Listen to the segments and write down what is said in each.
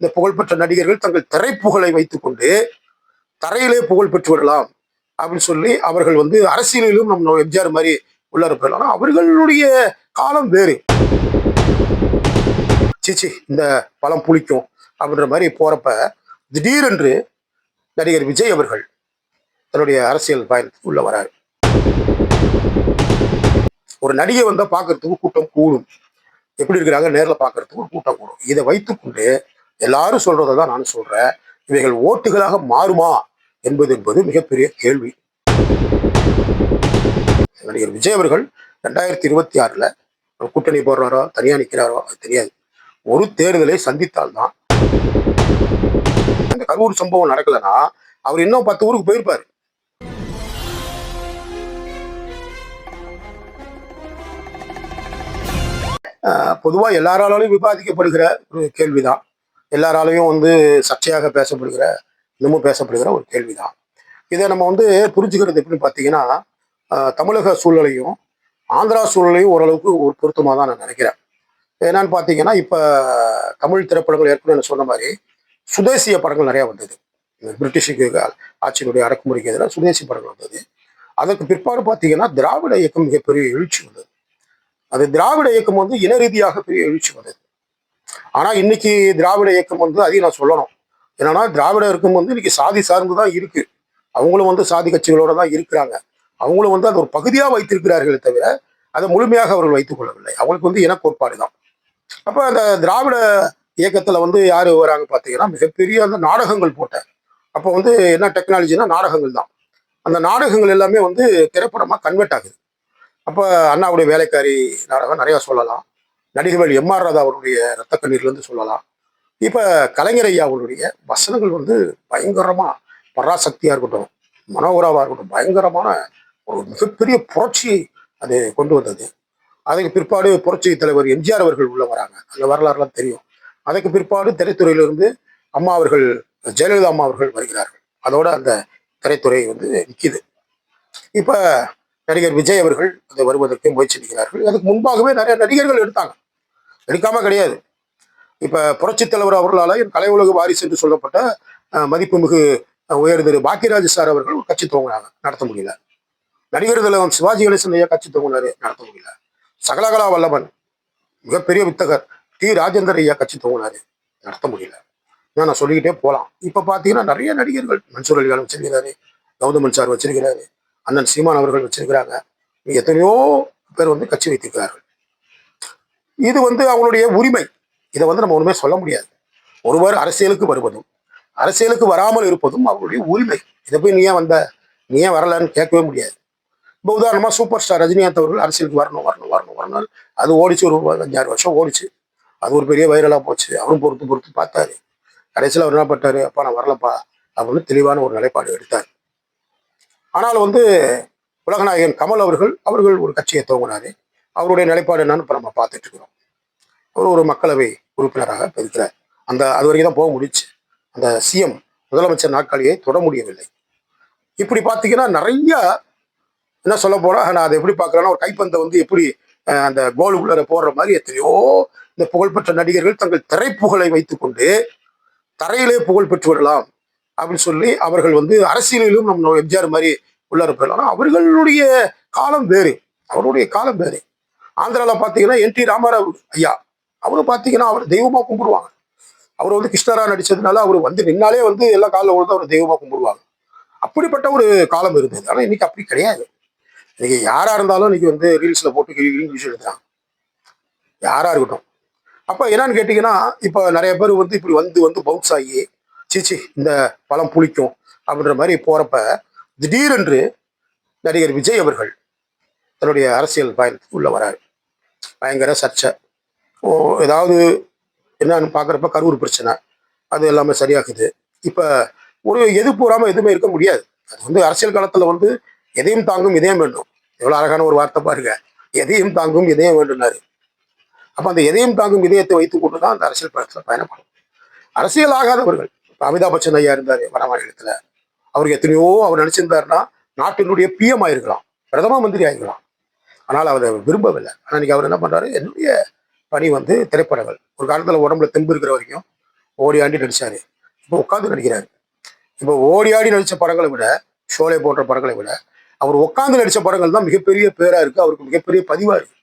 இந்த புகழ்பெற்ற நடிகர்கள் தங்கள் திரைப்புகழை வைத்துக்கொண்டு தரையிலே புகழ் பெற்று விடலாம் அப்படின்னு சொல்லி அவர்கள் வந்து அரசியலிலும் நம்ம எம்ஜிஆர் மாதிரி உள்ளார போயிடலாம். ஆனால் அவர்களுடைய காலம் வேறு. சீச்சி இந்த பழம் புளிக்கும் அப்படின்ற மாதிரி போறப்ப திடீரென்று நடிகர் விஜய் அவர்கள் தன்னுடைய அரசியல் பயணத்துக்கு உள்ள வராரு. ஒரு நடிகை வந்தா பார்க்கறதுக்கு கூட்டம் கூடும். எப்படி இருக்கிறாங்க? நேர்ல பார்க்கறதுக்கு ஒரு கூட்டம் கூடும். இதை வைத்துக்கொண்டு எல்லாரும் சொல்றதை தான் நான் சொல்றேன். இவைகள் ஓட்டுகளாக மாறுமா என்பது என்பது மிகப்பெரிய கேள்வி. நடிகர் விஜய் அவர்கள் ரெண்டாயிரத்தி இருபத்தி ஆறில் கூட்டணி போடுறாரோ தனியாக நிற்கிறாரோ அது தெரியாது. ஒரு தேர்தலை சந்தித்தால்தான் அந்த கரூர் சம்பவம் நடக்கலைன்னா அவர் இன்னும் பத்து ஊருக்கு போயிருப்பார். பொதுவாக எல்லாராலும் எல்லாராலையும் விவாதிக்கப்படுகிற ஒரு கேள்விதான். எல்லாராலையும் வந்து சர்ச்சையாக பேசப்படுகிற இன்னமும் பேசப்படுகிற ஒரு கேள்விதான். இதை நம்ம வந்து புரிஞ்சுக்கிறது எப்படின்னு பார்த்தீங்கன்னா தமிழக சூழ்நிலையும் ஆந்திரா சூழ்நிலையும் ஓரளவுக்கு ஒரு பொருத்தமாக தான் நான் நினைக்கிறேன். என்னன்னு பார்த்தீங்கன்னா இப்போ தமிழ் திரைப்படங்கள் ஏற்கனவே சொன்ன மாதிரி சுதேசிய படங்கள் நிறையா வந்தது. இந்த பிரிட்டிஷுக்கு ஆட்சியினுடைய அடக்குமுறைக்கு எதிராக சுதேசி படங்கள் வந்தது. அதற்கு பிற்பாடு பார்த்தீங்கன்னா திராவிட இயக்கம் மிகப்பெரிய எழுச்சி வந்தது. அது திராவிட இயக்கம் வந்து இன ரீதியாக பெரிய எழுச்சி வந்தது. ஆனா இன்னைக்கு திராவிட இயக்கம் வந்து அதையும் நான் சொல்லணும். என்னன்னா திராவிட இயக்கம் வந்து இன்னைக்கு சாதி சார்ந்து தான் இருக்கு. அவங்களும் வந்து சாதி கட்சிகளோட தான் இருக்கிறாங்க. அவங்களும் வந்து அது ஒரு பகுதியாக வைத்திருக்கிறார்களே தவிர அதை முழுமையாக அவர்கள் வைத்துக் கொள்ளவில்லை. அவங்களுக்கு வந்து இன கோட்பாடு தான். அப்போ அந்த திராவிட இயக்கத்தில் வந்து யாரு வராங்க பார்த்தீங்கன்னா மிகப்பெரிய அந்த நாடகங்கள் போட்ட. அப்போ வந்து என்ன டெக்னாலஜினா நாடகங்கள் தான். அந்த நாடகங்கள் எல்லாமே வந்து திரைப்படமா கன்வெர்ட் ஆகுது. அப்போ அண்ணாவுடைய வேலைக்காரி நாடகம் நிறையா சொல்லலாம். நடிகர்கள் எம் ஆர் ராதா அவருடைய ரத்த கண்ணீர்லேருந்து சொல்லலாம். இப்போ கலைஞர் ஐயா அவருடைய வசனங்கள் வந்து பயங்கரமாக பராசக்தியாக இருக்கட்டும் மனோகராவாக இருக்கட்டும் பயங்கரமான ஒரு மிகப்பெரிய புரட்சியை அது கொண்டு வந்தது. அதுக்கு பிற்பாடு புரட்சி தலைவர் எம்ஜிஆர் அவர்கள் உள்ள வராங்க. அந்த வரலாறுலாம் தெரியும். அதுக்கு பிற்பாடு திரைத்துறையிலிருந்து அம்மா அவர்கள் ஜெயலலிதா அம்மா அவர்கள் வருகிறார்கள். அதோட அந்த திரைத்துறை வந்து நிற்கிது இப்போ நடிகர் விஜய் அவர்கள் அது வருவதற்கு முயற்சி செய்கிறார்கள். அதுக்கு முன்பாகவே நிறைய நடிகர்கள் எடுத்தாங்க. எடுக்காம கிடையாது. இப்ப புரட்சித் தலைவர் அவர்களால் என் கலை உலக வாரிசு என்று சொல்லப்பட்ட மதிப்புமிகு உயர் திரு பாக்கியராஜ் சார் அவர்கள் ஒரு கட்சி துவங்கினாங்க. நடத்த முடியல. நடிகர் தலைவன் சிவாஜி கணேசன் ஐயா கட்சி துவங்கினாரு. நடத்த முடியல. சகலகலா வல்லவன் மிகப்பெரிய வித்தகர் டி ராஜேந்தர் ஐயா கட்சி துவங்கினாரு. நடத்த முடியல. இன்னும் நான் சொல்லிக்கிட்டே போகலாம் இப்போ பார்த்தீங்கன்னா நிறைய நடிகர்கள் மன்சூர் அலிகான் வச்சிருக்கிறாரு கௌதமன் சார் வச்சிருக்கிறாரு. அண்ணன் சீமான் அவர்கள் வச்சிருக்கிறாங்க. எத்தனையோ பேர் வந்து கட்சி வைத்திருக்கிறார்கள். இது வந்து அவங்களுடைய உரிமை. இதை வந்து நம்ம ஒண்ணுமே சொல்ல முடியாது. ஒருவர் அரசியலுக்கு வருவதும் அரசியலுக்கு வராமல் இருப்பதும் அவங்களுடைய உரிமை. இதை போய் நீ ஏன் வந்த? நீ ஏன் வரலன்னு கேட்கவே முடியாது. இப்போ உதாரணமா சூப்பர் ஸ்டார் ரஜினிகாந்த் அவர்கள் அரசியலுக்கு வரணும் வரணும் வரணும் வரணும் அது ஓடிச்சு ஒரு அஞ்சாறு வருஷம் ஓடிச்சு. அது ஒரு பெரிய வைரலாக போச்சு. அவரும் பொறுத்து பொறுத்து பார்த்தாரு. கடைசியில் அவர் என்ன பண்ணிட்டாரு? அப்பா நான் வரலப்பா அப்படின்னு தெளிவான ஒரு நிலைப்பாடு எடுத்தார். ஆனால் வந்து உலகநாயகன் கமல் அவர்கள் அவர்கள் ஒரு கட்சியை துவங்கினாரு. அவருடைய நிலைப்பாடு என்னன்னு இப்போ நம்ம பார்த்துட்டு இருக்கிறோம். அவர் ஒரு மக்களவை உறுப்பினராக இருக்கிறார். அந்த அது வரைக்கும் தான் போக முடிச்சு. அந்த சிஎம் முதலமைச்சர் நாட்காலியை தொட முடியவில்லை. இப்படி பார்த்தீங்கன்னா நிறைய என்ன சொல்ல போனால் நான் அதை எப்படி பார்க்கறேன்னா ஒரு கைப்பந்தை வந்து எப்படி அந்த கோலுக்குள்ளார போடுற மாதிரி எத்தனையோ இந்த புகழ்பெற்ற நடிகர்கள் தங்கள் திரைப்புகழை வைத்துக்கொண்டு தரையிலே புகழ் பெற்று விடலாம் அப்படின்னு சொல்லி அவர்கள் வந்து அரசியலிலும் நம்ம எம்ஜிஆர் மாதிரி உள்ளார போயிடலாம் ஆனால் அவர்களுடைய காலம் வேறு. அவருடைய காலம் வேறு. ஆந்திராவில் பார்த்தீங்கன்னா என் டி ராமாராவ் ஐயா. அவரு பார்த்தீங்கன்னா அவர் தெய்வமாக கும்பிடுவாங்க. அவர் வந்து கிருஷ்ணரா நடித்ததுனால அவர் வந்து நின்னாலே வந்து எல்லா காலில் விழுந்து அவர் தெய்வமாக கும்பிடுவாங்க. அப்படிப்பட்ட ஒரு காலம் இருந்தது. ஆனால் இன்னைக்கு அப்படி கிடையாது. இன்னைக்கு யாராக இருந்தாலும் இன்னைக்கு வந்து ரீல்ஸில் போட்டு இங்கிலீஷ் எழுதுறாங்க யாராக இருக்கட்டும். அப்போ என்னன்னு கேட்டிங்கன்னா இப்போ நிறைய பேர் வந்து இப்படி வந்து வந்து பவுன்ஸ் ஆகி சீச்சி இந்த பழம் புளிக்கும் அப்படின்ற மாதிரி போகிறப்ப திடீரென்று நடிகர் விஜய் அவர்கள் தன்னுடைய அரசியல் பயணத்துக்கு உள்ள வராரு. பயங்கர சர்ச்சை. ஓ ஏதாவது என்னன்னு பார்க்குறப்ப கரூர் பிரச்சனை. அது எல்லாமே சரியாகுது. இப்போ ஒரு எது பூராமல் எதுவுமே இருக்க முடியாது. அது வந்து அரசியல் காலத்தில் வந்து எதையும் தாங்கும் இதயம் வேண்டும். எவ்வளோ அழகான ஒரு வார்த்தை பாருங்க. எதையும் தாங்கும் இதயம் வேண்டும்னாரு. அப்போ அந்த எதையும் தாங்கும் இதயத்தை வைத்துக் கொண்டு தான் அந்த அரசியல் பயணத்தில் பயணப்படும். அரசியல் ஆகாதவர்கள் அமிதாப் பச்சன் ஐயா இருந்தார் வட மாநிலத்தில். அவருக்கு எத்தனையோ அவர் நினச்சிருந்தாருன்னா நாட்டினுடைய பிஎம் ஆயிருக்கலாம். பிரதம மந்திரி ஆகிக்கலாம் ஆனால் அவர் விரும்பவில்லை. ஆனால் இன்னைக்கு அவர் என்ன பண்ணுறாரு என்னுடைய பணி வந்து திரைப்படங்கள். ஒரு காலத்தில் உடம்புல தெம்பு இருக்கிற வரைக்கும் ஓடி ஆண்டி நடிச்சாரு. இப்போ உட்காந்து நடிக்கிறாரு. இப்போ ஓடி ஆடி நடித்த படங்களை விட ஷோலே போன்ற படங்களை விட அவர் உட்காந்து நடித்த படங்கள் தான் மிகப்பெரிய பேராக இருக்கு. அவருக்கு மிகப்பெரிய பதிவாக இருக்குது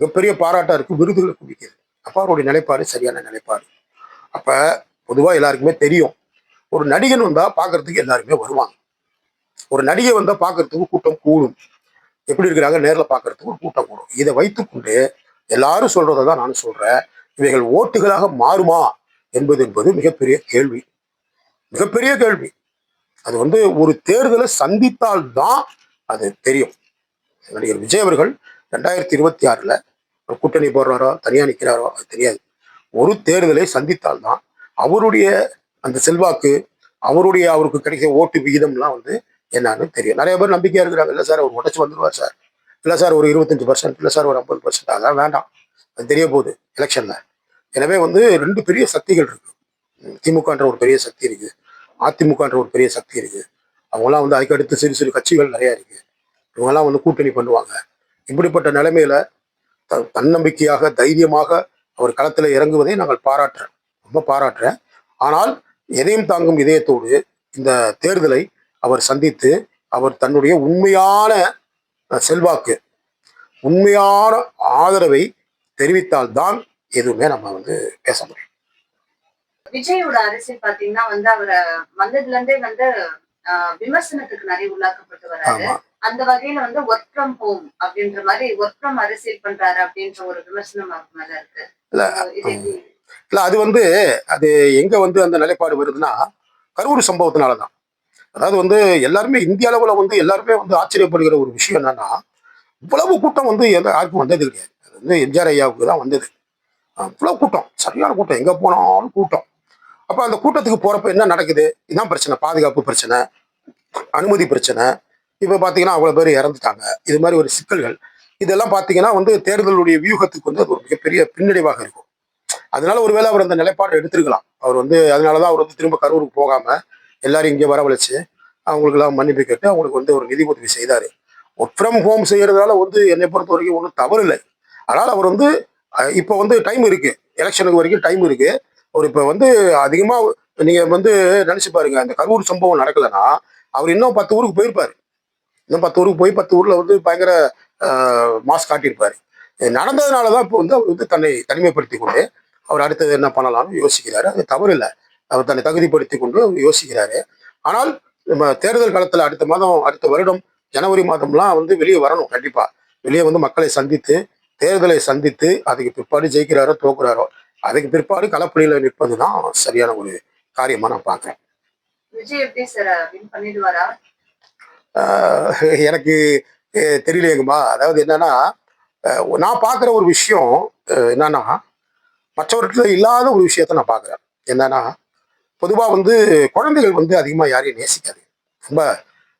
மிகப்பெரிய பாராட்டாக இருக்கு. விருதுகளை குவிக்குது அப்போ அவருடைய நிலைப்பாடு சரியான நிலைப்பாடு. அப்போ பொதுவாக எல்லாருக்குமே தெரியும். ஒரு நடிகன் வந்தால் பார்க்கறதுக்கு எல்லாருமே வருவாங்க. ஒரு நடிகை வந்தால் பார்க்கறதுக்கு கூட்டம் கூடும். எப்படி இருக்கிறாங்க நேரில் பார்க்கறதுக்கு ஒரு கூட்டம் கூடும். இதை வைத்துக்கொண்டு எல்லாரும் சொல்றதை தான் நான் சொல்றேன். இவைகள் ஓட்டுகளாக மாறுமா என்பது என்பது மிகப்பெரிய கேள்வி. மிகப்பெரிய கேள்வி. அது வந்து ஒரு தேர்தலை சந்தித்தால் தான் அது தெரியும். நடிகர் விஜய் அவர்கள் ரெண்டாயிரத்தி இருபத்தி ஆறில் ஒரு கூட்டணி போடுறாரோ தனியாக நிற்கிறாரோ அது தெரியாது. ஒரு தேர்தலை சந்தித்தால் தான் அவருடைய அந்த செல்வாக்கு அவருடைய அவருக்கு கிடைக்கிற ஓட்டு விகிதம்லாம் வந்து என்னன்னு தெரியும். நிறைய பேர் நம்பிக்கையா இருக்கிறாங்க. இல்லை சார் அவர் உடச்சு வந்துடுவார் சார். இல்லை சார் ஒரு இருபத்தஞ்சு பர்சன்ட் இல்லை சார் ஒரு ஐம்பது பர்சன்ட் அதான் வேண்டாம். அது தெரிய போகுது எலெக்ஷன்ல எனவே வந்து ரெண்டு பெரிய சக்திகள் இருக்கு. திமுகன்ற ஒரு பெரிய சக்தி இருக்கு. அதிமுகன்ற ஒரு பெரிய சக்தி இருக்கு. அவங்களாம் வந்து அதுக்கு அடுத்து சிறு சிறு கட்சிகள் நிறைய இருக்கு. இவங்கெல்லாம் வந்து கூட்டணி பண்ணுவாங்க. இப்படிப்பட்ட நிலைமையில தன்னம்பிக்கையாக தைரியமாக அவர் களத்தில் இறங்குவதை நாங்கள் பாராட்டுறோம். ரொம்ப பாராட்டுறேன். ஆனால் எதையும் தாங்கும் இதயத்தோடு இந்த தேர்தலை அவர் சந்தித்து அவர் தன்னுடைய உண்மையான செல்வாக்கு உண்மையான ஆதரவை தெரிவித்தால்தான் எதுவுமே நம்ம வந்து பேச முடியும். விஜயோட அரசியல் பாத்தீங்கன்னா வந்து அவரை வந்ததுல இருந்தே வந்து விமர்சனத்துக்கு நிறைய உள்ளாக்கப்பட்டு வராரு. அந்த வகையில வந்து ஒர்க் ஃப்ரம் ஹோம் அப்படின்ற மாதிரி ஒர்க் ஃப்ரம் அரசியல் பண்றாரு அப்படின்ற ஒரு விமர்சனம் மேல இருக்கு. இல்ல, அது வந்து அது எங்க வந்து அந்த நிலைப்பாடு வருதுன்னா கரூர் சம்பவத்தினால தான் அதாவது வந்து எல்லாருமே இந்திய அளவுல வந்து எல்லாருமே வந்து ஆச்சரியப்படுகிற ஒரு விஷயம் என்னன்னா இவ்வளவு கூட்டம் வந்து எந்த யாருக்கும் வந்தது கிடையாது அது வந்து எம்ஜிஆர் ஐயாவுக்கு தான் வந்தது. இவ்வளவு கூட்டம் சரியான கூட்டம். எங்க போனாலும் கூட்டம். அப்ப அந்த கூட்டத்துக்கு போறப்ப என்ன நடக்குது? இதான் பிரச்சனை. பாதுகாப்பு பிரச்சனை அனுமதி பிரச்சனை. இப்ப பாத்தீங்கன்னா அவ்வளவு பேர் இறந்துட்டாங்க. இது மாதிரி ஒரு சிக்கல்கள். இதெல்லாம் பார்த்தீங்கன்னா வந்து தேர்தலுடைய வியூகத்துக்கு வந்து அது ஒரு மிகப்பெரிய பின்னடைவாக இருக்கும். அதனால ஒருவேளை அவர் அந்த நிலைப்பாடு எடுத்திருக்கலாம். அவர் வந்து அதனாலதான் அவர் வந்து திரும்ப கரூருக்கு போகாம எல்லாரும் இங்கே வரவழைச்சு அவங்களுக்கெல்லாம் மன்னிப்பு கேட்டு அவங்களுக்கு வந்து ஒரு நிதி உதவி செய்தார். ஒர்க் ஃப்ரம் ஹோம் செய்கிறதால வந்து என்னை பொறுத்த வரைக்கும் ஒன்றும் தவறு இல்லை ஆனால் அவர் வந்து இப்போ வந்து டைம் இருக்கு. எலெக்ஷனுக்கு வரைக்கும் டைம் இருக்கு. அவர் இப்போ வந்து அதிகமாக நீங்க வந்து நினைச்சு பாருங்க. அந்த கரூர் சம்பவம் நடக்கலைன்னா அவர் இன்னும் பத்து ஊருக்கு போயிருப்பாரு. இன்னும் பத்து ஊருக்கு போய் பத்து ஊர்ல வந்து பயங்கர மாஸ் காட்டியிருப்பாரு. நடந்ததுனால தான் இப்போ வந்து அவர் வந்து தன்னை தனிமைப்படுத்தி கொண்டு அவர் அடுத்தது என்ன பண்ணலாம்னு யோசிக்கிறாரு. அது தவறு இல்லை அவர் தன்னை தகுதிப்படுத்தி கொண்டு யோசிக்கிறாரு. ஆனால் நம்ம தேர்தல் காலத்துல அடுத்த மாதம் அடுத்த வருடம் ஜனவரி மாதம்லாம் வந்து வெளியே வரணும் கண்டிப்பா. வெளியே வந்து மக்களை சந்தித்து தேர்தலை சந்தித்து அதுக்கு பிற்பாடு ஜெயிக்கிறாரோ தோக்குறாரோ அதுக்கு பிற்பாடு களப்பணியில நிற்பது தான் சரியான ஒரு காரியமா நான் பார்க்கிறேன். எனக்கு தெரியலையேங்கம்மா. அதாவது என்னன்னா நான் பார்க்குற ஒரு விஷயம் என்னன்னா மற்றவர்கிட்ட இல்லாத ஒரு விஷயத்த நான் பார்க்குறேன். என்னன்னா பொதுவாக வந்து குழந்தைகள் வந்து அதிகமாக யாரையும் நேசிக்காது. ரொம்ப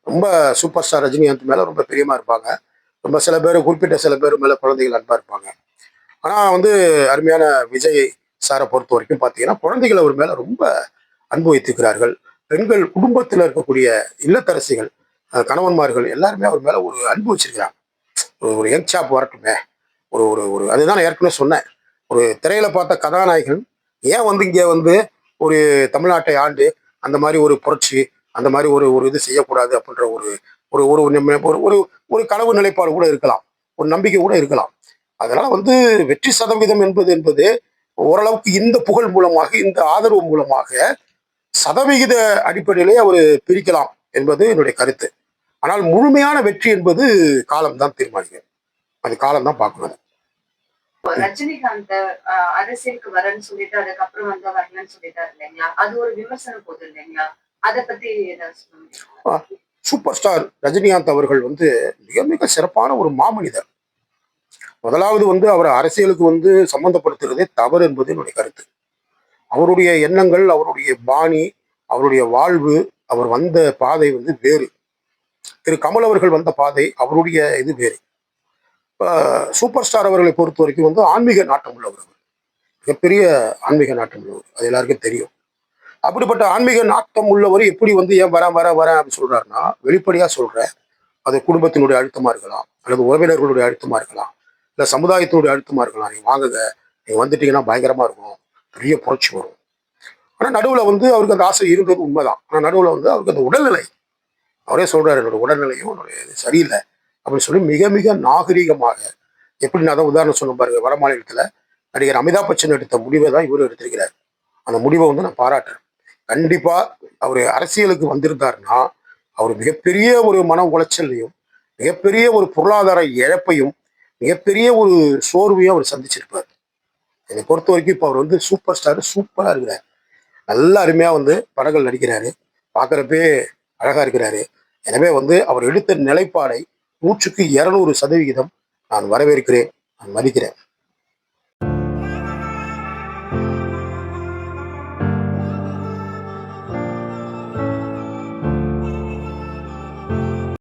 ரொம்ப சூப்பர் ஸ்டார் ரஜினிகாந்த் மேலே ரொம்ப பிரியமாக இருப்பாங்க. ரொம்ப சில பேர் குறிப்பிட்ட சில பேர் மேலே குழந்தைகள் அன்பாக இருப்பாங்க. ஆனால் வந்து அருமையான விஜய் சாரை பொறுத்த வரைக்கும் பார்த்தீங்கன்னா குழந்தைகள் அவர் மேலே ரொம்ப அன்பு வைத்திருக்கிறார்கள் பெண்கள் குடும்பத்தில் இருக்கக்கூடிய இல்லத்தரசிகள் கணவன்மார்கள் எல்லாருமே அவர் மேலே ஒரு அன்பு வச்சிருக்கிறாங்க. ஒரு ஒரு யங் சாப் வரட்டுமே. ஒரு ஒரு ஒரு அதுதான் நான் ஏற்கனவே சொன்னேன். ஒரு திரையில பார்த்த கதாநாயகன் ஏன் வந்து இங்கே வந்து ஒரு தமிழ்நாட்டை ஆண்டு அந்த மாதிரி ஒரு புரட்சி அந்த மாதிரி ஒரு ஒரு இது செய்யக்கூடாது அப்படின்ற ஒரு ஒரு ஒரு நிம்ம- ஒரு ஒரு ஒரு கனவு நிலைப்பாடு கூட இருக்கலாம். ஒரு நம்பிக்கை கூட இருக்கலாம். அதனால வந்து வெற்றி சதவீதம் என்பது என்பது ஓரளவுக்கு இந்த புகழ் மூலமாக இந்த ஆதரவு மூலமாக சதவிகித அடிப்படையிலே அவர் பிரிக்கலாம் என்பது என்னுடைய கருத்து. ஆனால் முழுமையான வெற்றி என்பது காலம்தான் தீர்மானிக்கும். அது காலம்தான் பார்க்கணும். ரஜினிகாந்த் ஆஹ், அரசியலுக்கு வரேன்னு சொல்லிட்டு அதுக்கப்புறம் வந்து வரலன்னு சொல்லிட்டாரு இல்லைங்களா? அது ஒரு விமர்சனம் போகுது இல்லைங்களா? அதை பத்தி ஏதாவது சூப்பர் ஸ்டார் ரஜினிகாந்த் அவர்கள் வந்து மிக மிக சிறப்பான ஒரு மாமனிதர். முதலாவது வந்து அவர் அரசியலுக்கு வந்து சம்பந்தப்படுத்துகிறதே தவறு என்பது என்னுடைய கருத்து. அவருடைய எண்ணங்கள் அவருடைய பாணி அவருடைய வாழ்வு அவர் வந்த பாதை வந்து வேறு. திரு கமல் அவர்கள் வந்த பாதை அவருடைய இது வேறு. சூப்பர் ஸ்டார் அவர்களை பொறுத்த வரைக்கும் வந்து ஆன்மீக நாட்டம் உள்ளவர் அவர். மிகப்பெரிய ஆன்மீக நாட்டம் உள்ளவர். அது எல்லாருக்கும் தெரியும். அப்படிப்பட்ட ஆன்மீக நாட்டம் உள்ளவர் எப்படி வந்து ஏன் வரேன் வரேன் வரேன் அப்படின்னு சொல்றாருன்னா வெளிப்படையா சொல்றேன் அது குடும்பத்தினுடைய அழுத்தமா இருக்கலாம் அல்லது உறவினர்களுடைய அழுத்தமா இருக்கலாம் இல்ல சமுதாயத்தினுடைய அழுத்தமா இருக்கலாம். நீங்க வாங்குங்க நீங்க வந்துட்டீங்கன்னா பயங்கரமா இருக்கும் பெரிய புரட்சி வரும். ஆனால் நடுவில் வந்து அவருக்கு அந்த ஆசை இருந்தது உண்மைதான். ஆனால் நடுவில் வந்து அவருக்கு அந்த உடல்நிலை அவரே சொல்றாரு என்னோட உடல்நிலையும் என்னுடைய இது சரியில்லை அப்படின்னு சொல்லி மிக மிக நாகரிகமாக எப்படி நான் தான் உதாரணம் சொன்ன பாருங்க வட மாநிலத்தில் நடிகர் அமிதாப் பச்சன் எடுத்த முடிவை தான் இவரும் எடுத்திருக்கிறார். அந்த முடிவை வந்து நான் பாராட்டுறேன். கண்டிப்பா அவர் அரசியலுக்கு வந்திருந்தாருன்னா அவர் மிகப்பெரிய ஒரு மன உளைச்சலையும் மிகப்பெரிய ஒரு பொருளாதார இழப்பையும் மிகப்பெரிய ஒரு சோர்வையும் அவர் சந்திச்சிருப்பார். என்னை பொறுத்த வரைக்கும் இப்போ அவர் வந்து சூப்பர் ஸ்டார் சூப்பராக இருக்கிறார். நல்ல அருமையாக வந்து படங்கள் நடிக்கிறாரு. பார்க்குறப்பே அழகாக இருக்கிறாரு. எனவே வந்து அவர் எடுத்த நிலைப்பாடை நூற்றுக்கு இருநூறு சதவிகிதம் நான் வரவேற்கிறேன் நான் மதிக்கிறேன்.